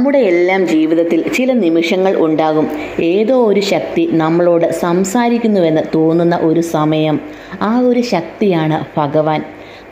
നമ്മുടെ എല്ലാം ജീവിതത്തിൽ ചില നിമിഷങ്ങൾ ഉണ്ടാകും. ഏതോ ഒരു ശക്തി നമ്മളോട് സംസാരിക്കുന്നുവെന്ന് തോന്നുന്ന ഒരു സമയം. ആ ഒരു ശക്തിയാണ് ഭഗവാൻ.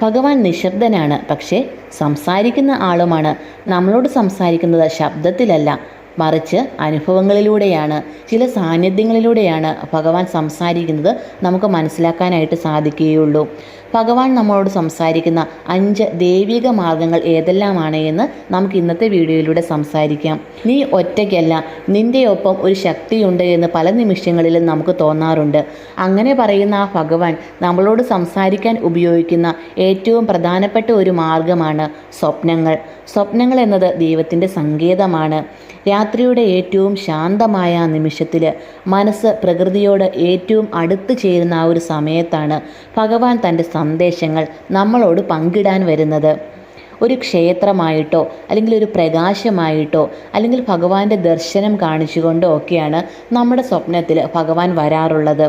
ഭഗവാൻ നിശബ്ദനാണ് പക്ഷേ സംസാരിക്കുന്ന ആളുമാണ്. നമ്മളോട് സംസാരിക്കുന്നത് ശബ്ദത്തിലല്ല മറിച്ച് അനുഭവങ്ങളിലൂടെയാണ്. ചില സാന്നിധ്യങ്ങളിലൂടെയാണ് ഭഗവാൻ സംസാരിക്കുന്നത് നമുക്ക് മനസ്സിലാക്കാനായിട്ട് സാധിക്കുകയുള്ളൂ. ഭഗവാൻ നമ്മളോട് സംസാരിക്കുന്ന അഞ്ച് ദൈവിക മാർഗങ്ങൾ ഏതെല്ലാമാണ് എന്ന് നമുക്ക് ഇന്നത്തെ വീഡിയോയിലൂടെ സംസാരിക്കാം. നീ ഒറ്റയ്ക്കല്ല നിന്റെ ഒപ്പം ഒരു ശക്തിയുണ്ട് എന്ന് പല നിമിഷങ്ങളിലും നമുക്ക് തോന്നാറുണ്ട്. അങ്ങനെ പറയുന്ന ആ ഭഗവാൻ നമ്മളോട് സംസാരിക്കാൻ ഉപയോഗിക്കുന്ന ഏറ്റവും പ്രധാനപ്പെട്ട ഒരു മാർഗമാണ് സ്വപ്നങ്ങൾ. സ്വപ്നങ്ങൾ എന്നത് ദൈവത്തിന്റെ സങ്കേതമാണ്. രാത്രിയുടെ ഏറ്റവും ശാന്തമായ നിമിഷത്തിൽ മനസ്സ് പ്രകൃതിയോട് ഏറ്റവും അടുത്ത് ചേരുന്ന ആ ഒരു സമയത്താണ് ഭഗവാൻ തന്റെ സന്ദേശങ്ങൾ നമ്മളോട് പങ്കിടാൻ വരുന്നത്. ഒരു ക്ഷേത്രമായിട്ടോ അല്ലെങ്കിൽ ഒരു പ്രകാശമായിട്ടോ അല്ലെങ്കിൽ ഭഗവാന്റെ ദർശനം കാണിച്ചുകൊണ്ടോ ഒക്കെയാണ് നമ്മുടെ സ്വപ്നത്തിൽ ഭഗവാൻ വരാറുള്ളത്.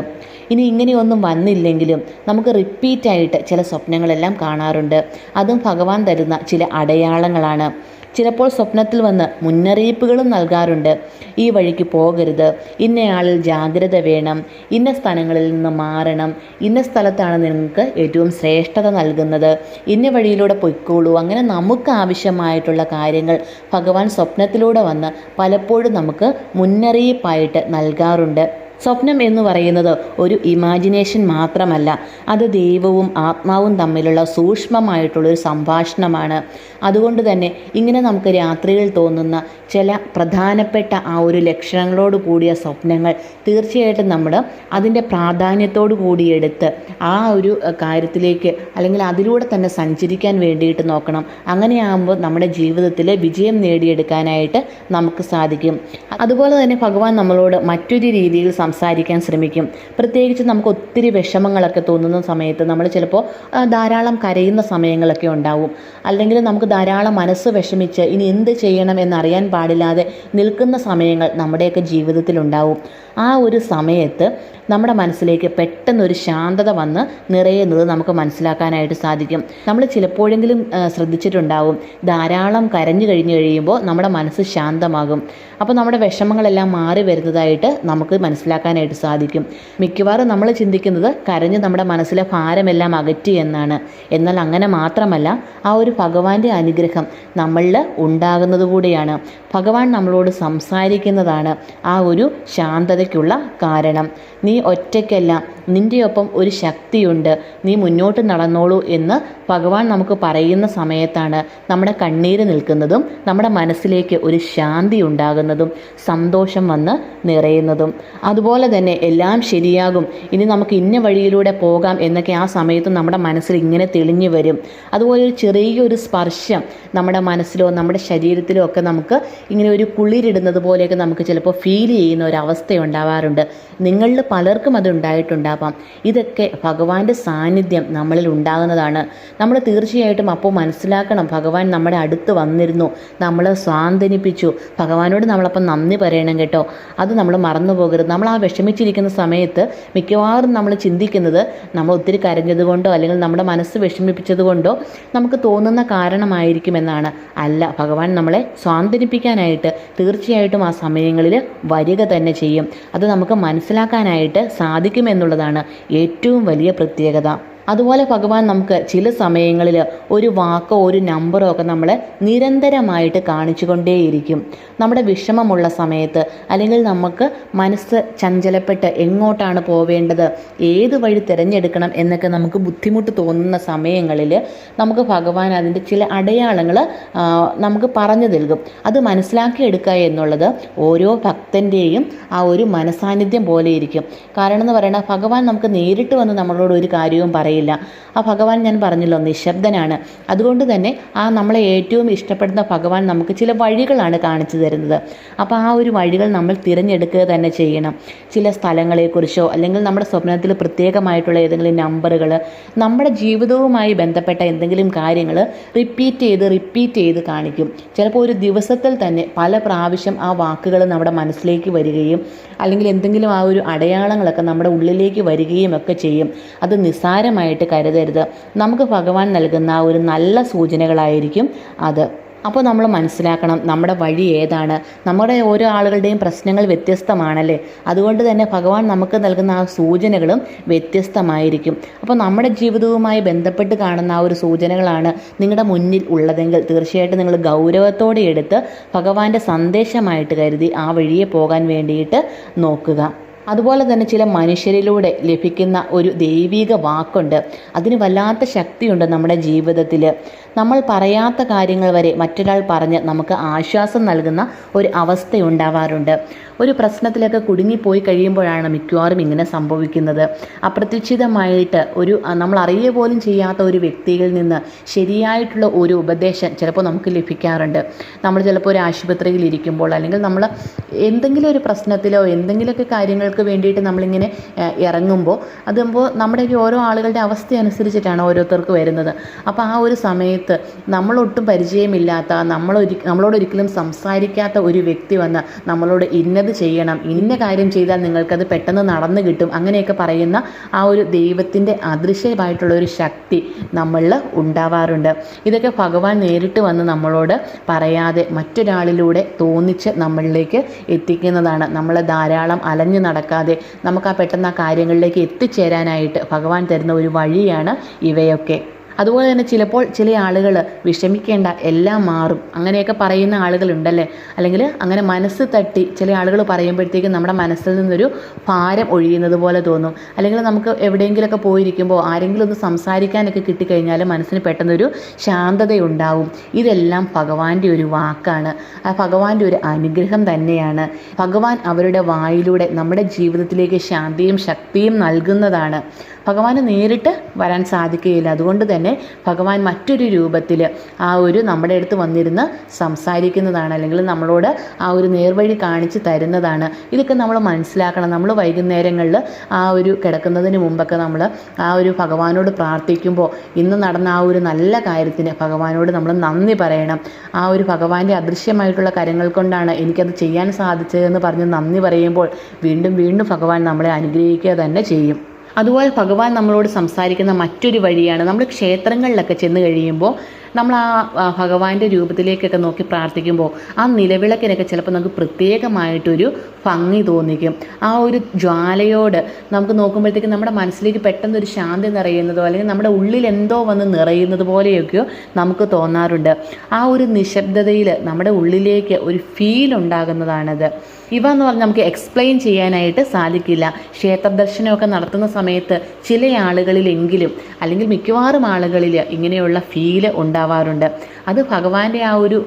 ഇനി ഇങ്ങനെയൊന്നും വന്നില്ലെങ്കിലും നമുക്ക് റിപ്പീറ്റായിട്ട് ചില സ്വപ്നങ്ങളെല്ലാം കാണാറുണ്ട്. അതും ഭഗവാൻ തരുന്ന ചില അടയാളങ്ങളാണ്. ചിലപ്പോൾ സ്വപ്നത്തിൽ വന്ന് മുന്നറിയിപ്പുകളും നൽകാറുണ്ട്. ഈ വഴിക്ക് പോകരുത്. ഇന്നയാളിൽ ജാഗ്രത വേണം. ഇന്ന സ്ഥലങ്ങളിൽ നിന്ന് മാറണം. ഇന്ന സ്ഥലത്താണ് നിങ്ങൾക്ക് ഏറ്റവും ശ്രേഷ്ഠത നൽകുന്നത്. ഇന്ന വഴിയിലൂടെ പൊയ്ക്കോളൂ. അങ്ങനെ നമുക്ക് ആവശ്യമായിട്ടുള്ള കാര്യങ്ങൾ ഭഗവാൻ സ്വപ്നത്തിലൂടെ വന്ന് പലപ്പോഴും നമുക്ക് മുന്നറിയിപ്പായിട്ട് നൽകാറുണ്ട്. സ്വപ്നം എന്ന് പറയുന്നത് ഒരു ഇമാജിനേഷൻ മാത്രമല്ല. അത് ദൈവവും ആത്മാവും തമ്മിലുള്ള സൂക്ഷ്മമായിട്ടുള്ളൊരു സംഭാഷണമാണ്. അതുകൊണ്ട് തന്നെ ഇങ്ങനെ നമുക്ക് രാത്രിയിൽ തോന്നുന്ന ചില പ്രധാനപ്പെട്ട ആ ഒരു ലക്ഷണങ്ങളോട് കൂടിയ സ്വപ്നങ്ങൾ തീർച്ചയായിട്ടും നമ്മൾ അതിന്റെ പ്രാധാന്യത്തോടു കൂടി എടുത്ത് ആ ഒരു കാര്യത്തിലേക്ക് അല്ലെങ്കിൽ അതിലൂടെ തന്നെ സഞ്ചരിക്കാൻ വേണ്ടിയിട്ട് നോക്കണം. അങ്ങനെയാകുമ്പോൾ നമ്മുടെ ജീവിതത്തിൽ വിജയം നേടിയെടുക്കാനായിട്ട് നമുക്ക് സാധിക്കും. അതുപോലെ തന്നെ ഭഗവാൻ നമ്മളോട് മറ്റൊരു രീതിയിൽ സംസാരിക്കാൻ ശ്രമിക്കും. പ്രത്യേകിച്ച് നമുക്ക് ഒത്തിരി വിഷമങ്ങളൊക്കെ തോന്നുന്ന സമയത്ത് നമ്മൾ ചിലപ്പോൾ ധാരാളം കരയുന്ന സമയങ്ങളൊക്കെ ഉണ്ടാവും. അല്ലെങ്കിൽ നമുക്ക് ധാരാളം മനസ്സ് വിഷമിച്ച് ഇനി എന്ത് ചെയ്യണം എന്നറിയാൻ പാടില്ലാതെ നിൽക്കുന്ന സമയങ്ങൾ നമ്മുടെയൊക്കെ ജീവിതത്തിലുണ്ടാവും ആ ഒരു സമയത്ത് നമ്മുടെ മനസ്സിലേക്ക് പെട്ടെന്നൊരു ശാന്തത വന്ന് നിറയുന്നത് നമുക്ക് മനസ്സിലാക്കാനായിട്ട് സാധിക്കും. നമ്മൾ ചിലപ്പോഴെങ്കിലും ശ്രദ്ധിച്ചിട്ടുണ്ടാവും. ധാരാളം കരഞ്ഞു കഴിഞ്ഞു കഴിയുമ്പോൾ നമ്മുടെ മനസ്സ് ശാന്തമാകും. അപ്പോൾ നമ്മുടെ വിഷമങ്ങളെല്ലാം മാറി വരുന്നതായിട്ട് നമുക്ക് മനസ്സിലാക്കാനായിട്ട് സാധിക്കും. മിക്കവാറും നമ്മൾ ചിന്തിക്കുന്നത് കരഞ്ഞ് നമ്മുടെ മനസ്സിലെ ഭാരമെല്ലാം അകറ്റി എന്നാണ്. എന്നാൽ അങ്ങനെ മാത്രമല്ല ആ ഒരു ഭഗവാന്റെ അനുഗ്രഹം നമ്മളിൽ ഉണ്ടാകുന്നത് കൂടിയാണ്. ഭഗവാൻ നമ്മളോട് സംസാരിക്കുന്നതാണ് ആ ഒരു ശാന്തതയ്ക്കുള്ള കാരണം. നീ ഒറ്റയ്ക്കല്ല നിന്റെ ഒപ്പം ഒരു ശക്തിയുണ്ട്. നീ മുന്നോട്ട് നടന്നോളൂ എന്ന് ഭഗവാൻ നമുക്ക് പറയുന്ന സമയത്താണ് നമ്മുടെ കണ്ണീര് നിൽക്കുന്നതും നമ്മുടെ മനസ്സിലേക്ക് ഒരു ശാന്തി ഉണ്ടാകുന്നതും സന്തോഷം വന്ന് നിറയുന്നതും. അതുപോലെ തന്നെ എല്ലാം ശരിയാകും. ഇനി നമുക്ക് ഇന്ന വഴിയിലൂടെ പോകാം എന്നൊക്കെ ആ സമയത്ത് നമ്മുടെ മനസ്സിൽ ഇങ്ങനെ തെളിഞ്ഞു വരും. അതുപോലെ ഒരു ചെറിയൊരു സ്പർശം നമ്മുടെ മനസ്സിലോ നമ്മുടെ ശരീരത്തിലോ ഒക്കെ നമുക്ക് ഇങ്ങനെ ഒരു കുളിരിടുന്നത് പോലെയൊക്കെ നമുക്ക് ചിലപ്പോൾ ഫീൽ ചെയ്യുന്ന ഒരു അവസ്ഥ ഉണ്ടാവാറുണ്ട് നിങ്ങളിൽ പലർക്കും അത് ഉണ്ടായിട്ടുണ്ടാവാം. ഇതൊക്കെ ഭഗവാന്റെ സാന്നിധ്യം നമ്മളിൽ ഉണ്ടാകുന്നതാണ്. നമ്മൾ തീർച്ചയായിട്ടും അപ്പോൾ മനസ്സിലാക്കണം ഭഗവാൻ നമ്മുടെ അടുത്ത് വന്നിരുന്നു നമ്മളെ സ്വാന്തനിപ്പിച്ചു. ഭഗവാനോട് നമ്മളപ്പം നന്ദി പറയണം കേട്ടോ. അത് നമ്മൾ മറന്നു പോകരുത് നമ്മൾ ആ വിഷമിച്ചിരിക്കുന്ന സമയത്ത് മിക്കവാറും നമ്മൾ ചിന്തിക്കുന്നത് നമ്മൾ ഒത്തിരി കരഞ്ഞതുകൊണ്ടോ അല്ലെങ്കിൽ നമ്മുടെ മനസ്സ് വിഷമിപ്പിച്ചതുകൊണ്ടോ നമുക്ക് തോന്നുന്ന കാരണമായിരിക്കുമെന്നാണ് അല്ല ഭഗവാൻ നമ്മളെ സ്വാന്തനിപ്പിക്കാനായിട്ട് തീർച്ചയായിട്ടും ആ സമയങ്ങളിൽ വരിക തന്നെ ചെയ്യും. അത് നമുക്ക് മനസ്സിലാക്കാനായിട്ട് സാധിക്കുമെന്നുള്ളതാണ് ഏറ്റവും വലിയ പ്രത്യേകത. അതുപോലെ ഭഗവാൻ നമുക്ക് ചില സമയങ്ങളിൽ ഒരു വാക്കോ ഒരു നമ്പറോ ഒക്കെ നമ്മളെ നിരന്തരമായിട്ട് കാണിച്ചു കൊണ്ടേയിരിക്കും നമ്മുടെ വിഷമമുള്ള സമയത്ത് അല്ലെങ്കിൽ നമുക്ക് മനസ്സ് ചഞ്ചലപ്പെട്ട് എങ്ങോട്ടാണ് പോവേണ്ടത് ഏത് വഴി തിരഞ്ഞെടുക്കണം എന്നൊക്കെ നമുക്ക് ബുദ്ധിമുട്ട് തോന്നുന്ന സമയങ്ങളിൽ നമുക്ക് ഭഗവാൻ അതിന്റെ ചില അടയാളങ്ങൾ നമുക്ക് പറഞ്ഞു നൽകും. അത് മനസ്സിലാക്കിയെടുക്കുക എന്നുള്ളത് ഓരോ ഭക്തന്റെയും ആ ഒരു മനസാന്നിധ്യം പോലെ ഇരിക്കും. കാരണം എന്ന് പറയുന്നത് ഭഗവാൻ നമുക്ക് നേരിട്ട് വന്ന് നമ്മളോട് ഒരു കാര്യവും പറയില്ല. ആ ഭഗവാൻ ഞാൻ പറഞ്ഞല്ലോ നിശബ്ദനാണ്. അതുകൊണ്ട് തന്നെ ആ നമ്മളെ ഏറ്റവും ഇഷ്ടപ്പെടുന്ന ഭഗവാൻ നമുക്ക് ചില വഴികളാണ് കാണിച്ചു തരുന്നത്. അപ്പോൾ ആ ഒരു വഴികൾ നമ്മൾ തിരഞ്ഞെടുക്കുക തന്നെ ചെയ്യണം. ചില സ്ഥലങ്ങളെക്കുറിച്ചോ അല്ലെങ്കിൽ നമ്മുടെ സ്വപ്നത്തിൽ പ്രത്യേകമായിട്ടുള്ള ഏതെങ്കിലും നമ്പറുകൾ നമ്മുടെ ജീവിതവുമായി ബന്ധപ്പെട്ട എന്തെങ്കിലും കാര്യങ്ങൾ റിപ്പീറ്റ് ചെയ്ത് റിപ്പീറ്റ് ചെയ്ത് കാണിക്കും. ചിലപ്പോൾ ഒരു ദിവസത്തിൽ തന്നെ പല പ്രാവശ്യം ആ വാക്കുകൾ നമ്മുടെ മനസ്സിലേക്ക് വരികയും അല്ലെങ്കിൽ എന്തെങ്കിലും ആ ഒരു അടയാളങ്ങളൊക്കെ നമ്മുടെ ഉള്ളിലേക്ക് വരികയും ഒക്കെ ചെയ്യും. അത് നിസ്സാരമായിട്ട് കരുതരുത്. നമുക്ക് ഭഗവാൻ നൽകുന്ന ഒരു നല്ല സൂചനകളായിരിക്കും അത്. അപ്പോൾ നമ്മൾ മനസ്സിലാക്കണം നമ്മുടെ വഴി ഏതാണ്. നമ്മുടെ ഓരോ ആളുകളുടെയും പ്രശ്നങ്ങൾ വ്യത്യസ്തമാണല്ലേ? അതുകൊണ്ട് തന്നെ ഭഗവാൻ നമുക്ക് നൽകുന്ന ആ സൂചനകളും വ്യത്യസ്തമായിരിക്കും. അപ്പോൾ നമ്മുടെ ജീവിതവുമായി ബന്ധപ്പെട്ട് കാണുന്ന ആ ഒരു സൂചനകളാണ് നിങ്ങളുടെ മുന്നിൽ ഉള്ളതെങ്കിൽ തീർച്ചയായിട്ടും നിങ്ങൾ ഗൗരവത്തോടെ എടുത്ത് ഭഗവാന്റെ സന്ദേശമായിട്ട് കരുതി ആ വഴിയെ പോകാൻ വേണ്ടിയിട്ട് നോക്കുക. അതുപോലെ തന്നെ ചില മനുഷ്യരിലൂടെ ലഭിക്കുന്ന ഒരു ദൈവിക വാക്കുണ്ട്. അതിന് വല്ലാത്ത ശക്തിയുണ്ട് നമ്മുടെ ജീവിതത്തിൽ നമ്മൾ പറയാത്ത കാര്യങ്ങൾ വരെ മറ്റൊരാൾ പറഞ്ഞ് നമുക്ക് ആശ്വാസം നൽകുന്ന ഒരു അവസ്ഥ ഉണ്ടാവാറുണ്ട് ഒരു പ്രശ്നത്തിലൊക്കെ കുടുങ്ങിപ്പോയി കഴിയുമ്പോഴാണ് മിക്കവാറും ഇങ്ങനെ സംഭവിക്കുന്നത്. അപ്രതീക്ഷിതമായിട്ട് ഒരു നമ്മൾ അറിയുക പോലും ചെയ്യാത്ത ഒരു വ്യക്തിയിൽ നിന്ന് ശരിയായിട്ടുള്ള ഒരു ഉപദേശം ചിലപ്പോൾ നമുക്ക് ലഭിക്കാറുണ്ട്. നമ്മൾ ചിലപ്പോൾ ഒരു ആശുപത്രിയിൽ ഇരിക്കുമ്പോൾ അല്ലെങ്കിൽ നമ്മൾ എന്തെങ്കിലും ഒരു പ്രശ്നത്തിലോ എന്തെങ്കിലുമൊക്കെ കാര്യങ്ങൾക്ക് വേണ്ടിയിട്ട് നമ്മളിങ്ങനെ ഇറങ്ങുമ്പോൾ അതുമ്പോൾ നമ്മുടെയൊക്കെ ഓരോ ആളുകളുടെ അവസ്ഥ അനുസരിച്ചിട്ടാണ് ഓരോരുത്തർക്ക് വരുന്നത്. അപ്പോൾ ആ ഒരു സമയത്ത് നമ്മളൊട്ടും പരിചയമില്ലാത്ത നമ്മളൊരി നമ്മളോടൊരിക്കലും സംസാരിക്കാത്ത ഒരു വ്യക്തി വന്ന് നമ്മളോട് ഇന്നത് ചെയ്യണം ഇന്ന കാര്യം ചെയ്താൽ നിങ്ങൾക്കത് പെട്ടെന്ന് നടന്നു കിട്ടും അങ്ങനെയൊക്കെ പറയുന്ന ആ ഒരു ദൈവത്തിന്റെ അദൃശ്യമായിട്ടുള്ള ഒരു ശക്തി നമ്മളിൽ ഉണ്ടാവാറുണ്ട്. ഇതൊക്കെ ഭഗവാൻ നേരിട്ട് വന്ന് നമ്മളോട് പറയാതെ മറ്റൊരാളിലൂടെ തോന്നിച്ച് നമ്മളിലേക്ക് എത്തിക്കുന്നതാണ്. നമ്മൾ ധാരാളം അലഞ്ഞു നടക്കാതെ നമുക്ക് ആ പെട്ടെന്ന് ആ കാര്യങ്ങളിലേക്ക് എത്തിച്ചേരാനായിട്ട് ഭഗവാൻ തരുന്ന ഒരു വഴിയാണ് ഇവയൊക്കെ. അതുപോലെ തന്നെ ചിലപ്പോൾ ചില ആളുകൾ വിഷമിക്കേണ്ട എല്ലാം മാറും. അങ്ങനെയൊക്കെ പറയുന്ന ആളുകളുണ്ടല്ലേ? അല്ലെങ്കിൽ അങ്ങനെ മനസ്സ് തട്ടി ചില ആളുകൾ പറയുമ്പോഴത്തേക്കും നമ്മുടെ മനസ്സിൽ നിന്നൊരു ഭാരം ഒഴിയുന്നത് പോലെ തോന്നും. അല്ലെങ്കിൽ നമുക്ക് എവിടെയെങ്കിലുമൊക്കെ പോയിരിക്കുമ്പോൾ ആരെങ്കിലും ഒന്ന് സംസാരിക്കാനൊക്കെ കിട്ടിക്കഴിഞ്ഞാൽ മനസ്സിന് പെട്ടെന്നൊരു ശാന്തതയുണ്ടാവും. ഇതെല്ലാം ഭഗവാന്റെ ഒരു വാക്കാണ്. ആ ഭഗവാന്റെ ഒരു അനുഗ്രഹം തന്നെയാണ്. ഭഗവാൻ അവരുടെ വായിലൂടെ നമ്മുടെ ജീവിതത്തിലേക്ക് ശാന്തിയും ശക്തിയും നൽകുന്നതാണ്. ഭഗവാന് നേരിട്ട് വരാൻ സാധിക്കുകയില്ല. അതുകൊണ്ട് തന്നെ ഭഗവാൻ മറ്റൊരു രൂപത്തിൽ ആ ഒരു നമ്മുടെ അടുത്ത് വന്നിരുന്ന് സംസാരിക്കുന്നതാണ് അല്ലെങ്കിൽ നമ്മളോട് ആ ഒരു നേർവഴി കാണിച്ച് തരുന്നതാണ്. ഇതൊക്കെ നമ്മൾ മനസ്സിലാക്കണം. നമ്മൾ വൈകുന്നേരങ്ങളിൽ ആ ഒരു കിടക്കുന്നതിന് മുമ്പൊക്കെ നമ്മൾ ആ ഒരു ഭഗവാനോട് പ്രാർത്ഥിക്കുമ്പോൾ ഇന്ന് നടന്ന ആ ഒരു നല്ല കാര്യത്തിന് ഭഗവാനോട് നമ്മൾ നന്ദി പറയണം. ആ ഒരു ഭഗവാന്റെ അദൃശ്യമായിട്ടുള്ള കാര്യങ്ങൾ കൊണ്ടാണ് എനിക്കത് ചെയ്യാൻ സാധിച്ചതെന്ന് പറഞ്ഞ് നന്ദി പറയുമ്പോൾ വീണ്ടും വീണ്ടും ഭഗവാൻ നമ്മളെ അനുഗ്രഹിക്കുക തന്നെ ചെയ്യും. അതുപോലെ ഭഗവാൻ നമ്മളോട് സംസാരിക്കുന്ന മറ്റൊരു വഴിയാണ് നമ്മൾ ക്ഷേത്രങ്ങളിലൊക്കെ ചെന്ന് കഴിയുമ്പോൾ നമ്മൾ ആ ഭഗവാന്റെ രൂപത്തിലേക്കൊക്കെ നോക്കി പ്രാർത്ഥിക്കുമ്പോൾ ആ നിലവിളക്കിനൊക്കെ ചിലപ്പോൾ നമുക്ക് പ്രത്യേകമായിട്ടൊരു ഭംഗി തോന്നിക്കും. ആ ഒരു ജ്വാലയോട് നമുക്ക് നോക്കുമ്പോഴത്തേക്കും നമ്മുടെ മനസ്സിലേക്ക് പെട്ടെന്ന് ഒരു ശാന്തി നിറയുന്നതോ അല്ലെങ്കിൽ നമ്മുടെ ഉള്ളിൽ എന്തോ വന്ന് നിറയുന്നത് പോലെയൊക്കെയോ നമുക്ക് തോന്നാറുണ്ട്. ആ ഒരു നിശബ്ദതയിൽ നമ്മുടെ ഉള്ളിലേക്ക് ഒരു ഫീൽ ഉണ്ടാകുന്നതാണത്. ഇവ എന്ന് പറഞ്ഞാൽ നമുക്ക് എക്സ്പ്ലെയിൻ ചെയ്യാനായിട്ട് സാധിക്കില്ല. ക്ഷേത്ര ദർശനമൊക്കെ നടത്തുന്ന സമയത്ത് ചില ആളുകളിലെങ്കിലും അല്ലെങ്കിൽ മിക്കവാറും ആളുകളിൽ ഇങ്ങനെയുള്ള ഫീൽ ഉണ്ടാവാറുണ്ട്. അത് ഭഗവാന്റെ ആ ഒരു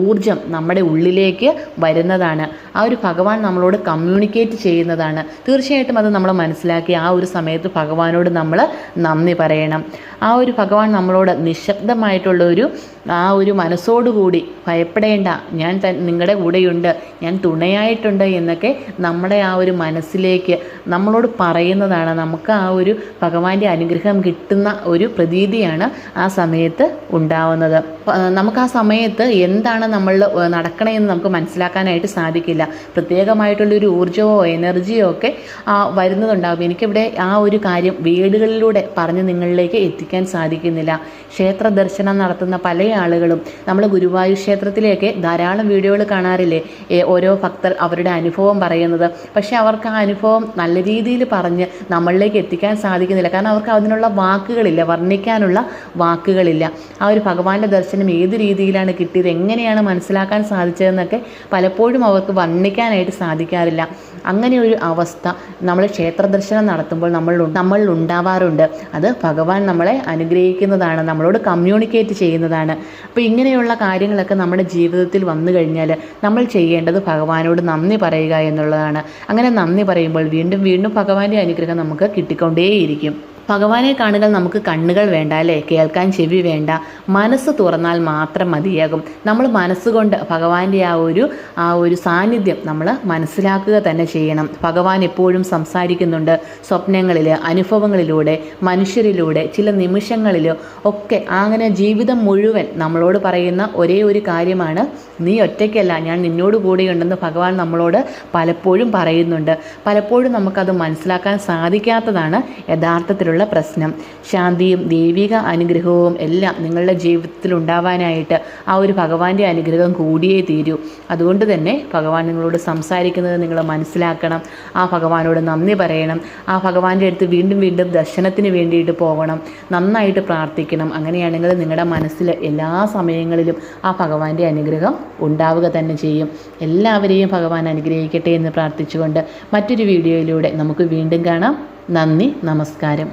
ഊർജം നമ്മുടെ ഉള്ളിലേക്ക് വരുന്നതാണ്. ആ ഒരു ഭഗവാൻ നമ്മളോട് കമ്മ്യൂണിക്കേറ്റ് ചെയ്യുന്നതാണ്. തീർച്ചയായിട്ടും അത് നമ്മൾ മനസ്സിലാക്കി ആ ഒരു സമയത്ത് ഭഗവാനോട് നമ്മൾ നന്ദി പറയണം. ആ ഒരു ഭഗവാൻ നമ്മളോട് നിശബ്ദമായിട്ടുള്ള ഒരു ആ ഒരു മനസ്സോടുകൂടി ഭയപ്പെടേണ്ട. ഞാൻ നിങ്ങളുടെ കൂടെയുണ്ട്. ഞാൻ തുണയായിട്ടുണ്ട് എന്നൊക്കെ നമ്മുടെ ആ ഒരു മനസ്സിലേക്ക് നമ്മളോട് പറയുന്നതാണ്. നമുക്ക് ആ ഒരു ഭഗവാന്റെ അനുഗ്രഹം കിട്ടുന്ന ഒരു പ്രതീതിയാണ് ആ സമയത്ത് ഉണ്ടാവുന്നത്. നമുക്ക് ആ സമയത്ത് എന്താണ് നമ്മൾ നടക്കണമെന്ന് നമുക്ക് മനസ്സിലാക്കാനായിട്ട് സാധിക്കില്ല. പ്രത്യേകമായിട്ടുള്ളൊരു ഊർജമോ എനർജിയോ ഒക്കെ വരുന്നതുണ്ടാകും എനിക്കിവിടെ ആ ഒരു കാര്യം വീടുകളിലൂടെ പറഞ്ഞ് നിങ്ങളിലേക്ക് എത്തിക്കാൻ സാധിക്കുന്നില്ല. ക്ഷേത്ര ദർശനം നടത്തുന്ന പല ആളുകളും നമ്മൾ ഗുരുവായൂർ ക്ഷേത്രത്തിലേക്ക് ധാരാളം വീഡിയോകൾ കാണാറില്ലേ? ഓരോ ഭക്തർ അവരുടെ അനുഭവം പറയുന്നത്. പക്ഷേ അവർക്ക് ആ അനുഭവം നല്ല രീതിയിൽ പറഞ്ഞ് നമ്മളിലേക്ക് എത്തിക്കാൻ സാധിക്കുന്നില്ല. കാരണം അവർക്ക് അതിനുള്ള വാക്കുകളില്ല വർണിക്കാനുള്ള വാക്കുകളില്ല. ആ ഒരു ഭഗവാന്റെ ദർശനം ഏത് രീതിയിലാണ് കിട്ടിയത് എങ്ങനെയാണ് മനസ്സിലാക്കാൻ സാധിച്ചതെന്നൊക്കെ പലപ്പോഴും അവർക്ക് വർണിക്കാനായിട്ട് സാധിക്കാറില്ല. അങ്ങനെ ഒരു അവസ്ഥ നമ്മൾ ക്ഷേത്ര ദർശനം നടത്തുമ്പോൾ നമ്മൾ നമ്മളിൽ ഉണ്ടാവാറുണ്ട്. അത് ഭഗവാൻ നമ്മളെ അനുഗ്രഹിക്കുന്നതാണ് നമ്മളോട് കമ്മ്യൂണിക്കേറ്റ് ചെയ്യുന്നതാണ്. അപ്പോൾ ഇങ്ങനെയുള്ള കാര്യങ്ങളൊക്കെ നമ്മുടെ ജീവിതത്തിൽ വന്നു കഴിഞ്ഞാൽ നമ്മൾ ചെയ്യേണ്ടത് ഭഗവാനോട് നന്ദി പറയുക എന്നുള്ളതാണ്. അങ്ങനെ നന്ദി പറയുമ്പോൾ വീണ്ടും വീണ്ടും ഭഗവാന്റെ അനുഗ്രഹം നമുക്ക് കിട്ടിക്കൊണ്ടേയിരിക്കും. ഭഗവാനെ കാണുക നമുക്ക് കണ്ണുകൾ വേണ്ട അല്ലേ? കേൾക്കാൻ ചെവി വേണ്ട. മനസ്സ് തുറന്നാൽ മാത്രം മതിയാകും. നമ്മൾ മനസ്സുകൊണ്ട് ഭഗവാന്റെ ആ ഒരു ആ ഒരു സാന്നിധ്യം നമ്മൾ മനസ്സിലാക്കുക തന്നെ ചെയ്യണം. ഭഗവാൻ എപ്പോഴും സംസാരിക്കുന്നുണ്ട്. സ്വപ്നങ്ങളിൽ അനുഭവങ്ങളിലൂടെ മനുഷ്യരിലൂടെ ചില നിമിഷങ്ങളിലോ ഒക്കെ അങ്ങനെ ജീവിതം മുഴുവൻ നമ്മളോട് പറയുന്ന ഒരേ ഒരു കാര്യമാണ്. നീ ഒറ്റയ്ക്കല്ല ഞാൻ നിന്നോട് കൂടെയുണ്ടെന്ന് ഭഗവാൻ നമ്മളോട് പലപ്പോഴും പറയുന്നുണ്ട്. പലപ്പോഴും നമുക്കത് മനസ്സിലാക്കാൻ സാധിക്കാത്തതാണ് യഥാർത്ഥത്തിലുള്ള എന്നുള്ള പ്രശ്നം. ശാന്തിയും ദൈവിക അനുഗ്രഹവും എല്ലാം നിങ്ങളുടെ ജീവിതത്തിൽ ഉണ്ടാവാനായിട്ട് ആ ഒരു ഭഗവാന്റെ അനുഗ്രഹം കൂടിയേ തീരൂ. അതുകൊണ്ട് തന്നെ ഭഗവാൻ നിങ്ങളോട് സംസാരിക്കുന്നത് നിങ്ങൾ മനസ്സിലാക്കണം. ആ ഭഗവാനോട് നന്ദി പറയണം. ആ ഭഗവാന്റെ അടുത്ത് വീണ്ടും വീണ്ടും ദർശനത്തിന് വേണ്ടിയിട്ട് പോകണം നന്നായിട്ട് പ്രാർത്ഥിക്കണം. അങ്ങനെയാണെങ്കിൽ നിങ്ങളുടെ മനസ്സിൽ എല്ലാ സമയങ്ങളിലും ആ ഭഗവാന്റെ അനുഗ്രഹം ഉണ്ടാവുക തന്നെ ചെയ്യും. എല്ലാവരെയും ഭഗവാൻ അനുഗ്രഹിക്കട്ടെ എന്ന് പ്രാർത്ഥിച്ചുകൊണ്ട് മറ്റൊരു വീഡിയോയിലൂടെ നമുക്ക് വീണ്ടും കാണാം. നന്ദി നമസ്കാരം.